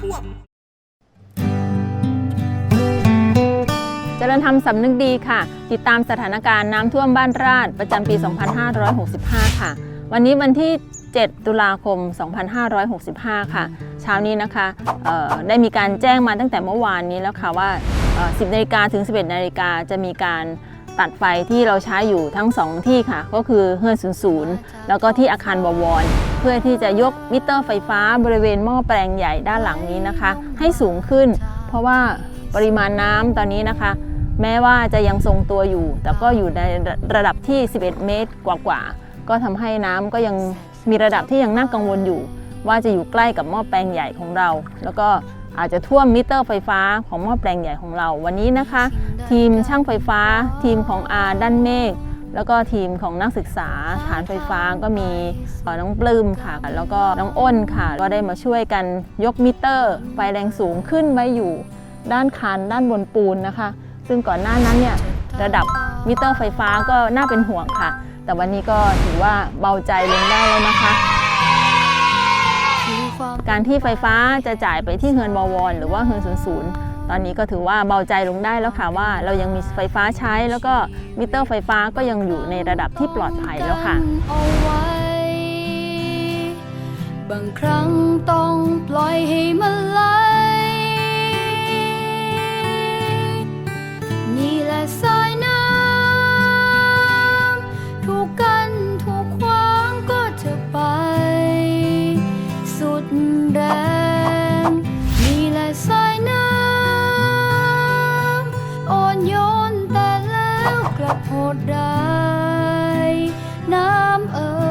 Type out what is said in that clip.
ท่วมจริญธรรมสำนึกดีค่ะ ติดตามสถานการณ์น้ำท่วมบ้านราชประจำปี 2565 ค่ะ วันนี้วันที่ 7 ตุลาคม 2565 ค่ะ เช้านี้นะคะได้มีการแจ้งมาตั้งแต่เมื่อวานนี้แล้วค่ะว่า 10นาฬิกาถึง 11นาฬิกาจะมีการ ตัดไฟที่เราใช้อยู่ทั้ง 2 ที่ค่ะ ก็คือเฮือน00แล้วก็ที่อาคารบวร เพื่อที่จะยกมิเตอร์ไฟฟ้าบริเวณหม้อแปลงใหญ่ด้านหลังนี้นะคะ ให้สูงขึ้น เพราะว่าปริมาณน้ำตอนนี้นะคะ แม้ว่าจะยังทรงตัวอยู่ แต่ก็อยู่ในระดับที่ 11 เมตรกว่าๆก็ทำให้น้ำก็ยังมีระดับที่ยังน่ากังวลอยู่ ว่าจะอยู่ใกล้กับหม้อแปลงใหญ่ของเรา แล้วก็ อาจจะท่วมมิเตอร์ไฟฟ้าของหม้อแปลงใหญ่ของเราวันนี้นะคะ ทีมช่างไฟฟ้า ทีมของอาด้านเมฆแล้วก็ทีมของนักศึกษาฐานไฟฟ้าก็มีเอ่อน้องปลื้มค่ะ แล้วก็น้องอ้นค่ะ ก็ได้มาช่วยกันยกมิเตอร์ ไฟแรงสูงขึ้นไว้อยู่ด้านคานด้านบนปูนนะคะ ซึ่งก่อนหน้านั้นเนี่ยระดับมิเตอร์ไฟฟ้าก็น่าเป็นห่วงค่ะ แต่วันนี้ก็ถือว่าเบาใจลงได้แล้วนะคะ การที่ไฟฟ้าจะจ่ายไปที่เฮือนบวร หรือว่าเฮือนศูนย์ศูนย์ตอนนี้ก็ถือว่าเบาใจลงได้แล้วค่ะว่าเรายังมีไฟฟ้าใช้แล้วก็มิเตอร์ไฟฟ้าก็ยังอยู่ในระดับที่ปลอดภัยแล้วค่ะ บางครั้งต้องปล่อยให้มันไหล แรงนี่แหละสายน้ำอ่อนโยนแต่แล้วกลับโหดได้น้ำเอ่ย